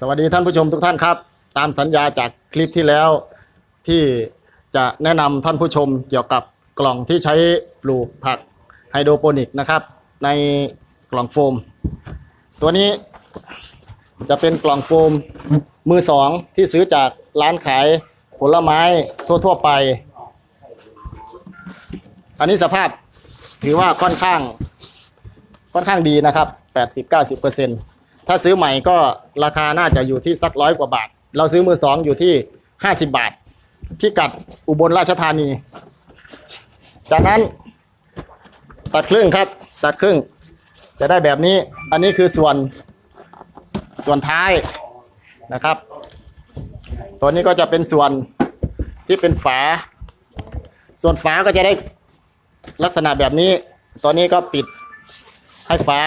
สวัสดีท่านผู้ชมทุกท่านครับ ตามสัญญาจากคลิปที่แล้วที่จะแนะนำท่านผู้ชมเกี่ยวกับกล่องที่ใช้ปลูกผักไฮโดรโปนิกนะครับ ในกล่องโฟม ตัวนี้จะเป็นกล่องโฟมมือสองที่ซื้อจากร้านขายผลไม้ทั่ว ๆ ไป อันนี้สภาพถือว่าค่อนข้างค่อนข้างดีนะครับ 80-90% ถ้าซื้อใหม่ก็ราคาน่าจะอยู่ที่สักร้อยกว่าบาท เราซื้อมือสองอยู่ที่50บาท พิกัดอุบลราชธานี จากนั้น ตัดครึ่งครับ ตัดครึ่ง จะได้แบบนี้ อันนี้คือส่วนส่วนท้ายนะครับ ตัวนี้ก็จะเป็นส่วนที่เป็นฝา ส่วนฝาก็จะได้ลักษณะแบบนี้ ตัวนี้ก็ปิดให้ฝา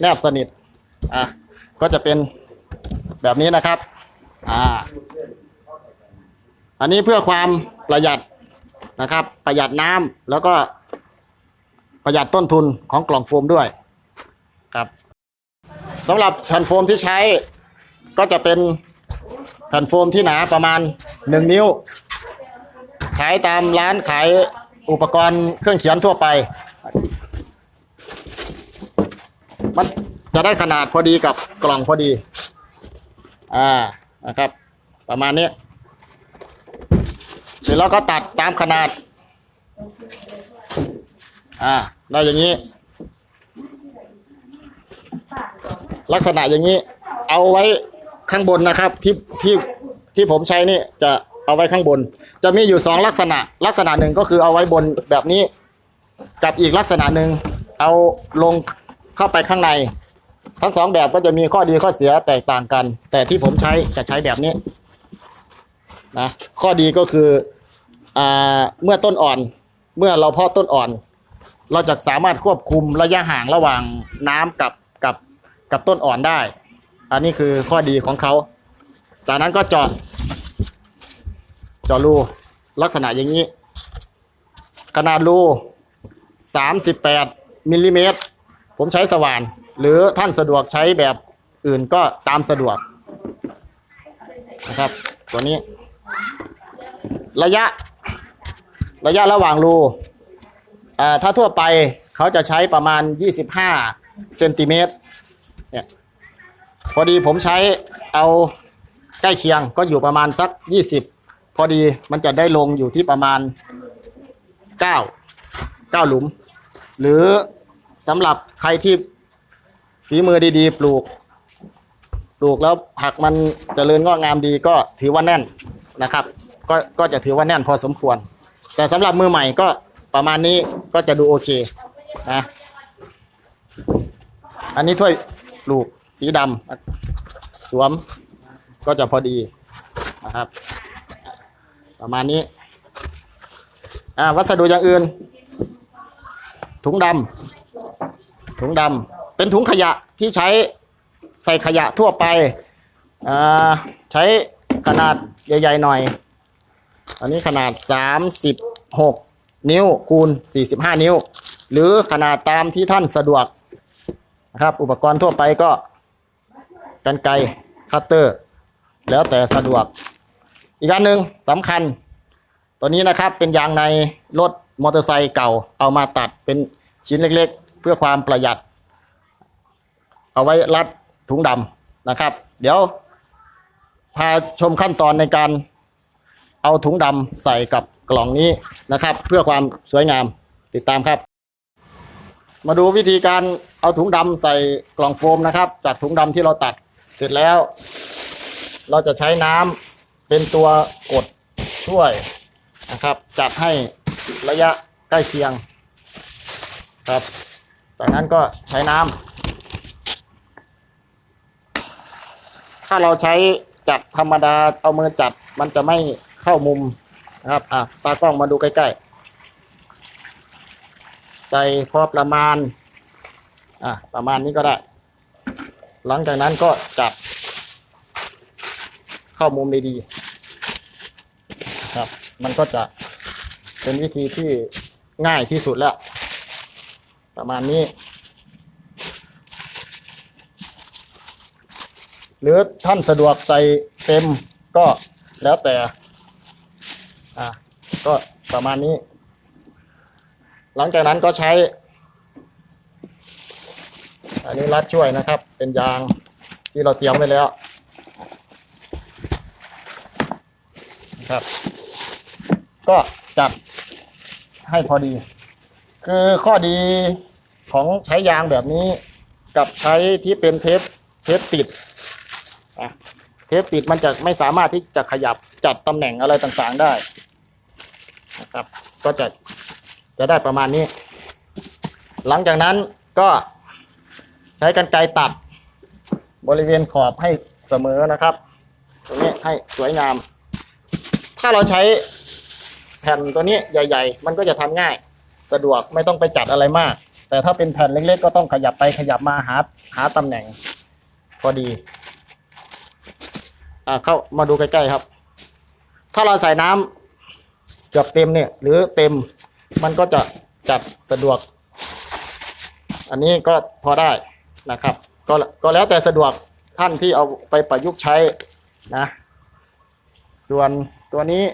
แนบสนิท อะ ก็จะเป็นแบบนี้นะครับ อ่า อันนี้เพื่อความประหยัดนะครับ ประหยัดน้ำแล้วก็ประหยัดต้นทุนของกล่องโฟมด้วยครับสำหรับแผ่นโฟมที่ใช้ก็จะเป็นแผ่นโฟมที่หนาประมาณ 1 นิ้วขายตามร้านขายอุปกรณ์เครื่องเขียนทั่วไป มัน จะได้ขนาดพอดีกับกล่องพอดี อ่านะครับ ประมาณนี้เสร็จแล้วก็ตัดตามขนาด อ่าได้อย่างนี้ ลักษณะอย่างนี้ เอาไว้ข้างบนนะครับ ที่ที่ที่ผมใช้นี่จะเอาไว้ข้างบน จะมีอยู่สองลักษณะ ลักษณะหนึ่งก็คือเอาไว้บนแบบนี้ กับอีกลักษณะหนึ่งเอาลงเข้าไปข้างใน ทั้งสองแบบก็จะมีข้อดีข้อเสียแตกต่างกัน แต่ที่ผมใช้จะใช้แบบนี้นะข้อดีก็คืออ่าเมื่อต้นอ่อน เมื่อเราเพาะต้นอ่อน เราจะสามารถควบคุมระยะห่างระหว่างน้ำกับกับกับต้นอ่อนได้ อันนี้คือข้อดีของเขา จากนั้นก็เจาะเจาะรูลักษณะอย่างนี้ ขนาดรู38มิลลิเมตรผมใช้สว่าน หรือท่านสะดวกใช้แบบอื่นก็ตามสะดวกนะครับ ตัวนี้ ระยะ ระยะระหว่างรูอ่าถ้าทั่วไปเขาจะใช้ประมาณ 25เซนติเมตรเนี่ยพอดีผมใช้เอาใกล้เคียงก็อยู่ประมาณสัก 20 พอดีมันจะได้ลงอยู่ที่ประมาณ 9 9 หลุม หรือสำหรับใครที่ ฝีมือดีๆ ปลูก ปลูกแล้วผักมันเจริญงอกงามดีก็ถือว่าแน่นนะครับ ก็ก็จะถือว่าแน่นพอสมควร แต่สำหรับมือใหม่ก็ประมาณนี้ก็จะดูโอเคนะอันนี้ถ้วยปลูกสีดำสวมก็จะพอดีนะครับ ประมาณนี้อ่าวัสดุอย่างอื่น ถุงดำถุงดำ เป็นถุงขยะที่ใช้ใส่ขยะทั่วไปใช้ขนาดใหญ่ๆหน่อย อันนี้ขนาด 36 นิ้วคูณ 45 นิ้ว หรือขนาดตามที่ท่านสะดวกนะครับ อุปกรณ์ทั่วไปก็กันไกรคัตเตอร์ แล้วแต่สะดวก อีกอันหนึ่งสำคัญ ตัวนี้นะครับเป็นยางในรถมอเตอร์ไซค์เก่าเอามาตัดเป็นชิ้นเล็กๆ เพื่อความประหยัด เอาไว้รัดถุงดำนะครับ เดี๋ยวพาชมขั้นตอนในการเอาถุงดำใส่กับกล่องนี้นะครับ เพื่อความสวยงามติดตามครับ มาดูวิธีการเอาถุงดำใส่กล่องโฟมนะครับ จากถุงดำที่เราตัดเสร็จแล้ว เราจะใช้น้ำเป็นตัวกดช่วยนะครับ จัดให้ระยะใกล้เคียงครับ จากนั้นก็ใช้น้ำ ถ้าเราใช้จัดธรรมดาเอามือจัดมันจะไม่เข้ามุมนะครับ อะตากล้องมาดูใกล้ๆใส่พอประมาณ อะประมาณนี้ก็ได้ หลังจากนั้นก็จัดเข้ามุมดีๆครับ มันก็จะเป็นวิธีที่ง่ายที่สุดแล้ว ประมาณนี้ หรือท่านสะดวกใส่เต็มก็แล้วแต่ อะก็ประมาณนี้ หลังจากนั้นก็ใช้ อันนี้รัดช่วยนะครับ เป็นยางที่เราเตรียมไว้แล้วนะครับ ก็จัดให้พอดี คือข้อดีของใช้ยางแบบนี้ กับใช้ที่เป็นเทปเทปติดะเทปติดมันจะไม่สามารถที่จะขยับจัดตำแหน่งอะไรต่างๆได้นะครับ ก็จะจะได้ประมาณนี้ หลังจากนั้นก็ใช้กันไกรตัดบริเวณขอบให้เสมอนะครับ ตรงนี้ให้สวยงาม ถ้าเราใช้แผ่นตัวนี้ใหญ่ ๆ มันก็จะทำง่าย สะดวกไม่ต้องไปจัดอะไรมาก แต่ถ้าเป็นแผ่นเล็ก ๆ ก็ต้องขยับไปขยับมาหาหาตำแหน่งพอดี อ่าเข้ามาดูใกล้ๆครับ ถ้าเราใส่น้ำเกือบเต็มเนี่ย หรือเต็มมันก็จะจัดสะดวก อันนี้ก็พอได้นะครับ ก็ก็แล้วแต่สะดวกท่านที่เอาไปประยุกต์ใช้นะ ส่วนตัวนี้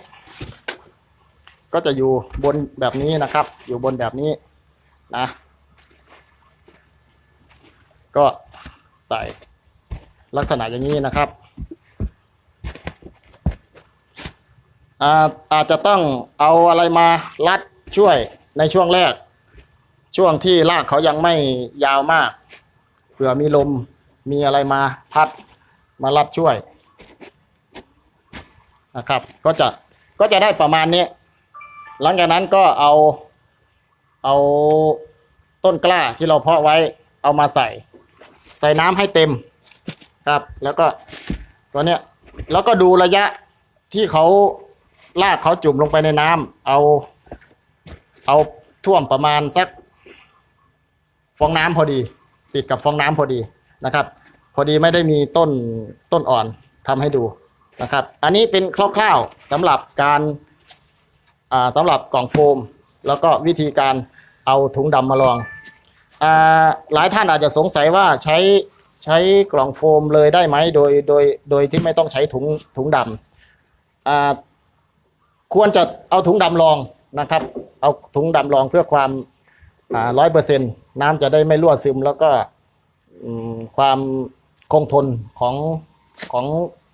ก็จะอยู่บนแบบนี้นะครับ อยู่บนแบบนี้นะ ก็ใส่ลักษณะอย่างนี้นะครับ อาจจะต้องเอาอะไรมารัดช่วยในช่วงแรก ช่วงที่รากเขายังไม่ยาวมากเผื่อมีลมมีอะไรมาพัดมารัดช่วยนะครับ ก็จะก็จะได้ประมาณนี้ หลังจากนั้นก็เอาเอาต้นกล้าที่เราเพาะไว้เอามาใส่ ใส่น้ำให้เต็มครับ แล้วก็ตัวเนี้ยแล้วก็ดูระยะที่เขา ลากเขาจุ่มลงไปในน้ำเอาเอาท่วมประมาณสักฟองน้ำพอดี ติดกับฟองน้ำพอดีนะครับ พอดีไม่ได้มีต้นต้นอ่อนทำให้ดูนะครับ อันนี้เป็นคร่าวๆสำหรับการอ่าสำหรับกล่องโฟม แล้วก็วิธีการเอาถุงดำมาลองอ่าหลายท่านอาจจะสงสัยว่าใช้ใช้กล่องโฟมเลยได้ไหมโดยโดยโดยที่ไม่ต้องใช้ถุงถุงดำอ่า ควรจะเอาถุงดำรองนะครับ เอาถุงดำรองเพื่อความร้อยเปอร์เซ็นต์น้ำจะได้ไม่รั่วซึม แล้วก็ความคงทนของของ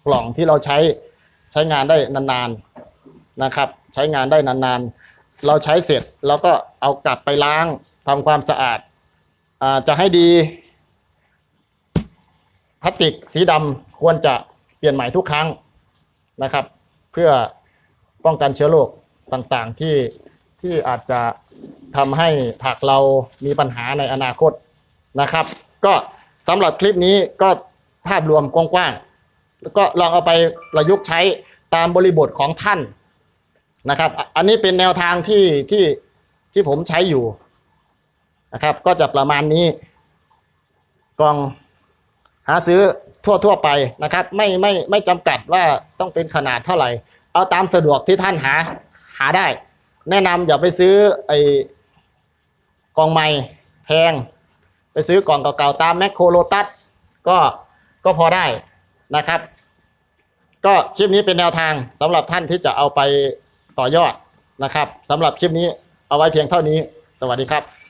กล่องที่เราใช้ใช้งานได้นานๆนะครับ ใช้งานได้นานๆ เราใช้เสร็จเราก็เอากลับไปล้างทำความสะอาดอาจะให้ดีพลาสติกสีดำควรจะเปลี่ยนใหม่ทุกครั้งนะครับ เพื่อ ป้องกันเชื้อโรคต่างๆที่ที่อาจจะทำให้ผักเรามีปัญหาในอนาคตนะครับ ก็สำหรับคลิปนี้ก็ภาพรวมกว้างๆแล้วก็ลองเอาไปประยุกต์ใช้ตามบริบทของท่านนะครับ อันนี้เป็นแนวทางที่ที่ที่ผมใช้อยู่นะครับ ก็จะประมาณนี้กล่องหาซื้อทั่วทั่วไปนะครับ ไม่ไม่ไม่จำกัดว่าต้องเป็นขนาดเท่าไหร่ เอาตามสะดวกที่ท่านหาหาได้ แนะนำอย่าไปซื้อไอ้กล่องใหม่แพง ไปซื้อกล่องเก่าๆตามแมคโครโลตัสก็ก็พอได้นะครับ ก็คลิปนี้เป็นแนวทางสำหรับท่านที่จะเอาไปต่อยอดนะครับสำหรับคลิปนี้เอาไว้เพียงเท่านี้ สวัสดีครับ